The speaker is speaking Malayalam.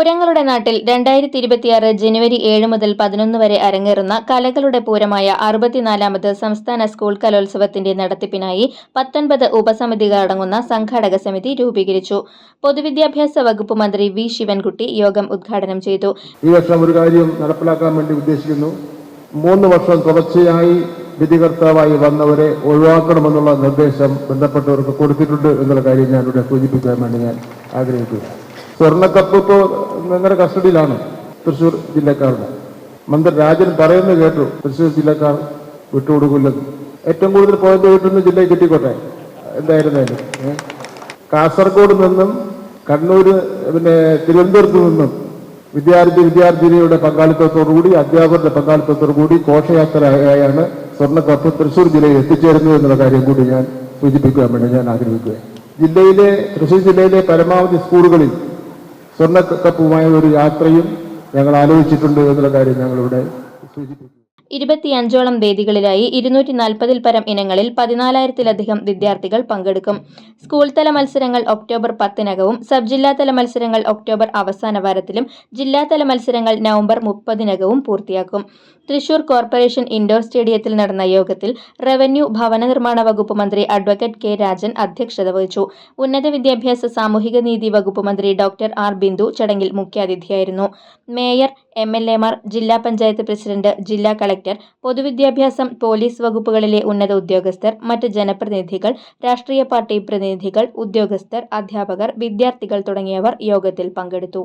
പൂരങ്ങളുടെ നാട്ടിൽ രണ്ടായിരത്തി ഇരുപത്തിയാറ് ജനുവരി ഏഴ് മുതൽ പതിനൊന്ന് വരെ അരങ്ങേറുന്ന കലകളുടെ പൂരമായ അറുപത്തിനാലാമത് സംസ്ഥാന സ്കൂൾ കലോത്സവത്തിന്റെ നടത്തിപ്പിനായി പത്തൊൻപത് ഉപസമിതികൾ അടങ്ങുന്ന സംഘാടക സമിതി രൂപീകരിച്ചു. പൊതുവിദ്യാഭ്യാസ വകുപ്പ് മന്ത്രി വി ശിവൻകുട്ടി യോഗം ഉദ്ഘാടനം ചെയ്തു. ഈ വർഷം ഒരു കാര്യം നടപ്പിലാക്കാൻ വേണ്ടി ഉദ്ദേശിക്കുന്നു. മൂന്ന് വർഷം തുടർച്ചയായി വിധികർത്താവായി വന്നവരെ ഒഴിവാക്കണമെന്നുള്ള നിർദ്ദേശം ബന്ധപ്പെട്ടവർക്ക് കൊടുത്തിട്ടുണ്ട് എന്നുള്ള കാര്യം ഞാൻ ഇവിടെ സൂചിപ്പിക്കാൻ വേണ്ടി ഞാൻ ആഗ്രഹിക്കുന്നു. സ്വർണക്കപ്പ് ഇപ്പോൾ നിങ്ങളുടെ കസ്റ്റഡിയിലാണ്. തൃശ്ശൂർ ജില്ലക്കാരുടെ. മന്ത്രി രാജൻ പറയുന്നത് കേട്ടു. തൃശ്ശൂർ ജില്ലക്കാർ വിട്ടുകൊടുക്കില്ലെന്ന് ഏറ്റവും കൂടുതൽ പോയിന്റ് കിട്ടുന്ന ജില്ലയിൽ കിട്ടിക്കോട്ടെ? എന്തായിരുന്നാലും. കാസർഗോഡ് നിന്നും കണ്ണൂർ പിന്നെ തിരുവനന്തപുരത്ത് നിന്നും വിദ്യാർത്ഥി വിദ്യാർത്ഥിനിയുടെ പങ്കാളിത്തത്തോടുകൂടി അധ്യാപകരുടെ പങ്കാളിത്തത്തോടുകൂടി ഘോഷയാത്രയായാണ് സ്വർണക്കപ്പ് തൃശ്ശൂർ ജില്ലയിൽ എത്തിച്ചേരുന്നത് എന്നുള്ള കാര്യം കൂടി ഞാൻ സൂചിപ്പിക്കുവാൻ വേണ്ടി ഞാൻ ആഗ്രഹിക്കുകയാണ്. ജില്ലയിലെ തൃശ്ശൂർ ജില്ലയിലെ പരമാവധി സ്കൂളുകളിൽ സ്വർണക്കപ്പുമായ ഒരു യാത്രയും ഞങ്ങൾ ആലോചിച്ചിട്ടുണ്ട് എന്നുള്ള കാര്യം ഞങ്ങളിവിടെ സൂചിപ്പിക്കുന്നു ഇരുപത്തിയഞ്ചോളം വേദികളിലായി ഇരുന്നൂറ്റി നാൽപ്പതിൽ പരം ഇനങ്ങളിൽ പതിനാലായിരത്തിലധികം വിദ്യാർത്ഥികൾ പങ്കെടുക്കും. സ്കൂൾ തല മത്സരങ്ങൾ ഒക്ടോബർ പത്തിനകവും സബ് ജില്ലാതല മത്സരങ്ങൾ ഒക്ടോബർ അവസാന വാരത്തിലും ജില്ലാതല മത്സരങ്ങൾ നവംബർ മുപ്പതിനകവും പൂർത്തിയാക്കും. തൃശൂർ കോർപ്പറേഷൻ ഇൻഡോർ സ്റ്റേഡിയത്തിൽ നടന്ന യോഗത്തിൽ റവന്യൂ ഭവന നിർമ്മാണ വകുപ്പ് മന്ത്രി അഡ്വക്കേറ്റ് കെ രാജൻ അധ്യക്ഷത വഹിച്ചു. ഉന്നത വിദ്യാഭ്യാസ സാമൂഹിക നീതി വകുപ്പ് മന്ത്രി ഡോക്ടർ ആർ ബിന്ദു ചടങ്ങിൽ മുഖ്യാതിഥിയായിരുന്നു. മേയർ എം എൽ എമാർ ജില്ലാ പഞ്ചായത്ത് പ്രസിഡന്റ് ജില്ലാ കളക്ടർ പൊതുവിദ്യാഭ്യാസം പോലീസ് വകുപ്പുകളിലെ ഉന്നത ഉദ്യോഗസ്ഥർ മറ്റ് ജനപ്രതിനിധികൾ രാഷ്ട്രീയ പാർട്ടി പ്രതിനിധികൾ ഉദ്യോഗസ്ഥർ അധ്യാപകർ വിദ്യാർത്ഥികൾ തുടങ്ങിയവർ യോഗത്തിൽ പങ്കെടുത്തു.